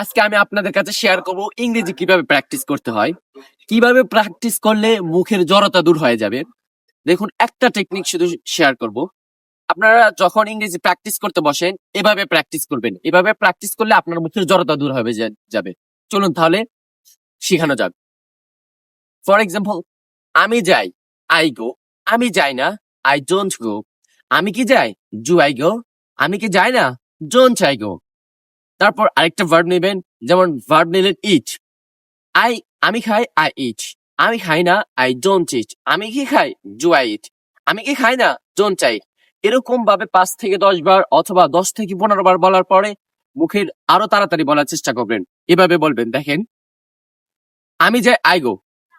আজকে আমি আপনাদের কাছে শেয়ার করব ইংরেজি কীভাবে প্র্যাকটিস করতে হয়, কীভাবে প্র্যাকটিস করলে মুখের জড়তা দূর হয়ে যাবে। দেখুন, একটা টেকনিক শুধু শেয়ার করব। আপনারা যখন ইংরেজি প্র্যাকটিস করতে বসেন, এভাবে প্র্যাকটিস করবেন। এভাবে প্র্যাকটিস করলে আপনার মুখের জড়তা দূর হবে যাবে। চলুন তাহলে শেখানো যাক। ফর এক্সাম্পল আমি যাই আই গো আমি যাই না আই ডোন্ট গো আমি কি যাই? জু আই গো আমি কি যাই না? ডোন্ট আই গো তারপর আরেকটা ভার্ব নেবেন, যেমন ভার্ব নিলেন ইট আই আমি খাই আই ইট আমি খাই না আই ডোন্ট ইট আমি কি খাই জু আই ইট আমি কি খাই না ডোন্ট আই এরকম ভাবে পাঁচ থেকে দশ বার অথবা দশ থেকে পনেরো বার বলার পরে মুখের আরও তাড়াতাড়ি বলার চেষ্টা করবেন। এভাবে বলবেন, দেখেন। আমি যাই আই গো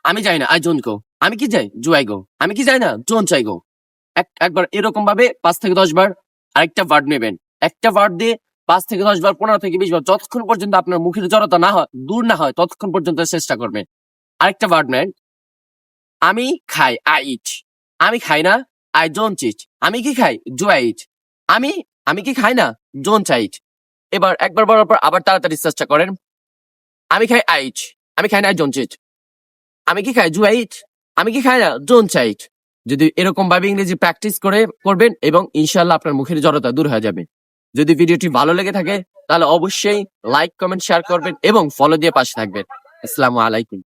আমি যাই না আই ডোন্ট গো আমি কি যাই জু আই গো আমি কি যাই না ডোন্ট আই গো একবার এরকম ভাবে পাঁচ থেকে দশ বার আরেকটা ভার্ব নেবেন। একটা ভার্ব দিয়ে পাঁচ থেকে দশ বার, পনেরো থেকে বিশ বার, যতক্ষণ পর্যন্ত আপনার মুখের জড়তা না হয়, দূর না হয়, ততক্ষণ পর্যন্ত চেষ্টা করবেন। আরেকটা ভার্ব আমি খাই আই ইট আমি খাই না আই ডোন্ট ইট আমি কি খাই? ডু আই ইট আমি আমি কি খাই না? ডোন্ট আই ইট এবার একবার বলার পর আবার তাড়াতাড়ি চেষ্টা করেন। আমি খাই আই ইট আমি খাই না আই ডোন্ট ইট আমি কি খাই? ডু আই ইট আমি কি খাই না? ডোন্ট আই ইট যদি এরকম ভাবে ইংরেজি প্র্যাকটিস করে, করবেন এবং ইনশাল্লাহ আপনার মুখের জড়তা দূর হয়ে যাবে। যদি ভিডিওটি ভালো লেগে থাকে, তাহলে অবশ্যই লাইক কমেন্ট শেয়ার করবেন এবং ফলো দিয়ে পাশে থাকবেন। আসসালামু আলাইকুম।